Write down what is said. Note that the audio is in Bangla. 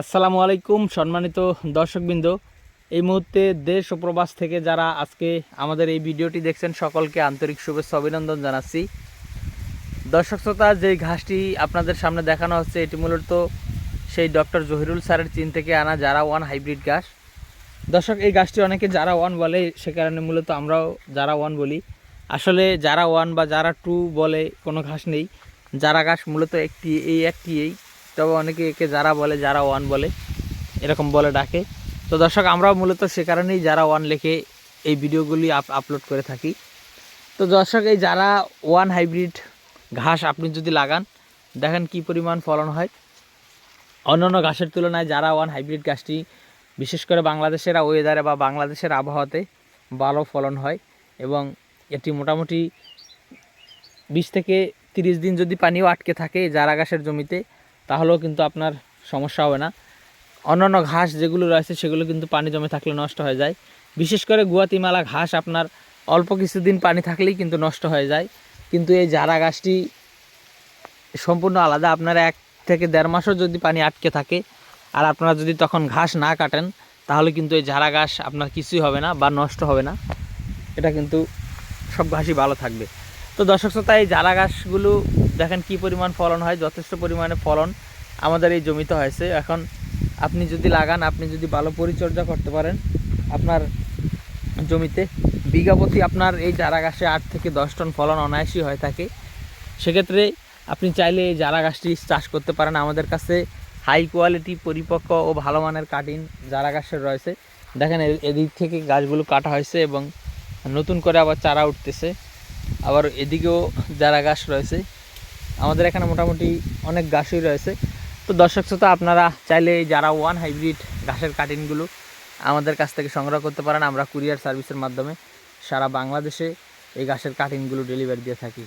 আসসালামু আলাইকুম সম্মানিত দর্শকবৃন্দ। এই মুহূর্তে দেশ ও প্রবাস থেকে যারা আজকে আমাদের এই ভিডিওটি দেখছেন, সকলকে আন্তরিক শুভেচ্ছা, অভিনন্দন জানাচ্ছি। দর্শক শ্রোতা যে ঘাসটি আপনাদের সামনে দেখানো হচ্ছে, এটি মূলত সেই ডক্টর জহিরুল স্যারের চীন থেকে আনা যারা ওয়ান হাইব্রিড ঘাস। দর্শক, এই গাছটি অনেকে যারা ওয়ান বলে, সে কারণে মূলত আমরাও যারা ওয়ান বলি। আসলে যারা ওয়ান বা যারা টু বলে কোনো ঘাস নেই। যারা ঘাস মূলত একটি, এই একটি, এই তবে অনেকে একে যারা বলে, যারা ওয়ান বলে, এরকম বলে ডাকে। তো দর্শক, আমরাও মূলত সে কারণেই যারা ওয়ান লেখে এই ভিডিওগুলি আপ আপলোড করে থাকি। তো দর্শক, এই যারা ওয়ান হাইব্রিড ঘাস আপনি যদি লাগান, দেখেন কি পরিমাণ ফলন হয়। অন্যান্য ঘাসের তুলনায় যারা ওয়ান হাইব্রিড গাছটি বিশেষ করে বাংলাদেশের ওয়েদারে বা বাংলাদেশের আবহাওয়াতে ভালো ফলন হয় এবং এটি মোটামুটি বিশ থেকে তিরিশ দিন যদি পানিও আটকে থাকে জারা ঘাসের জমিতে তাহলেও কিন্তু আপনার সমস্যা হবে না। অন্যান্য ঘাস যেগুলো রয়েছে, সেগুলো কিন্তু পানি জমে থাকলে নষ্ট হয়ে যায়। বিশেষ করে গুয়াতিমালা ঘাস আপনার অল্প কিছুদিন পানি থাকলেই কিন্তু নষ্ট হয়ে যায়। কিন্তু এই জারা গাছটি সম্পূর্ণ আলাদা। আপনার এক থেকে দেড় মাসও যদি পানি আটকে থাকে, আর আপনারা যদি তখন ঘাস না কাটেন, তাহলে কিন্তু এই ঝাড়া ঘাস আপনার কিছুই হবে না বা নষ্ট হবে না। এটা কিন্তু সব ঘাসই ভালো থাকবে। তো দর্শক শ্রোতা, এই ঝাড়া ঘাসগুলো দেখেন কি পরিমাণ ফলন হয়, যথেষ্ট পরিমাণে ফলন আমাদের এই জমিতে হয়েছে। এখন আপনি যদি লাগান, আপনি যদি ভালো পরিচর্যা করতে পারেন আপনার জমিতে, বিঘা প্রতি আপনার এই চারা গাছে আট থেকে দশ টন ফলন অনায়াসই হয়ে থাকে। সেক্ষেত্রে আপনি চাইলে এই চারা গাছটি চাষ করতে পারেন। আমাদের কাছে হাই কোয়ালিটি পরিপক্ক ও ভালো মানের কাটিং চারা গাছের রয়েছে। দেখেন এদিক থেকে গাছগুলো কাটা হয়েছে এবং নতুন করে আবার চারা উঠতেছে। আবার এদিকেও চারা গাছ রয়েছে। আমাদের এখানে মোটামুটি অনেক গাছই রয়েছে। তো দর্শক শ্রোতা, আপনারা চাইলে যারা ওয়ান হাইব্রিড ঘাসের কাটিংগুলো আমাদের কাছ থেকে সংগ্রহ করতে পারেন, আমরা কুরিয়ার সার্ভিসের মাধ্যমে সারা বাংলাদেশে এই ঘাসের কাটিংগুলো ডেলিভারি দিয়ে থাকি।